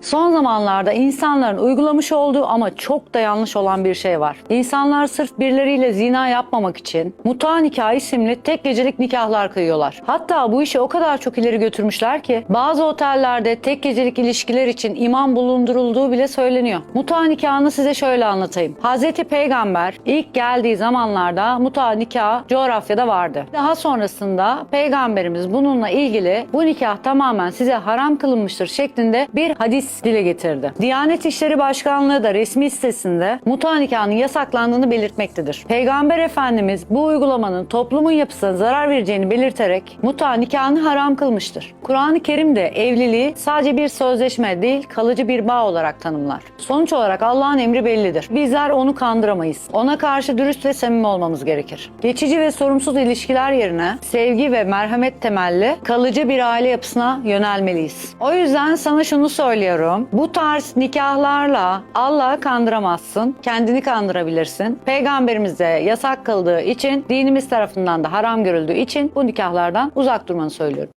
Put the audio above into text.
Son zamanlarda insanların uygulamış olduğu ama çok da yanlış olan bir şey var. İnsanlar sırf birileriyle zina yapmamak için muta nikah isimli tek gecelik nikahlar kıyıyorlar. Hatta bu işi o kadar çok ileri götürmüşler ki bazı otellerde tek gecelik ilişkiler için imam bulundurulduğu bile söyleniyor. Muta nikahını size şöyle anlatayım. Hazreti Peygamber ilk geldiği zamanlarda muta nikah coğrafyada vardı. Daha sonrasında Peygamberimiz bununla ilgili bu nikah tamamen size haram kılınmıştır şeklinde bir hadis dile getirdi. Diyanet İşleri Başkanlığı da resmi sitesinde muta nikahının yasaklandığını belirtmektedir. Peygamber Efendimiz bu uygulamanın toplumun yapısına zarar vereceğini belirterek muta nikahını haram kılmıştır. Kur'an-ı Kerim de evliliği sadece bir sözleşme değil kalıcı bir bağ olarak tanımlar. Sonuç olarak Allah'ın emri bellidir. Bizler onu kandıramayız. Ona karşı dürüst ve samimi olmamız gerekir. Geçici ve sorumsuz ilişkiler yerine sevgi ve merhamet temelli kalıcı bir aile yapısına yönelmeliyiz. O yüzden sana şunu söylüyorum. Bu tarz nikahlarla Allah'ı kandıramazsın. Kendini kandırabilirsin. Peygamberimiz de yasak kıldığı için dinimiz tarafından da haram görüldüğü için bu nikahlardan uzak durmanı söylüyorum.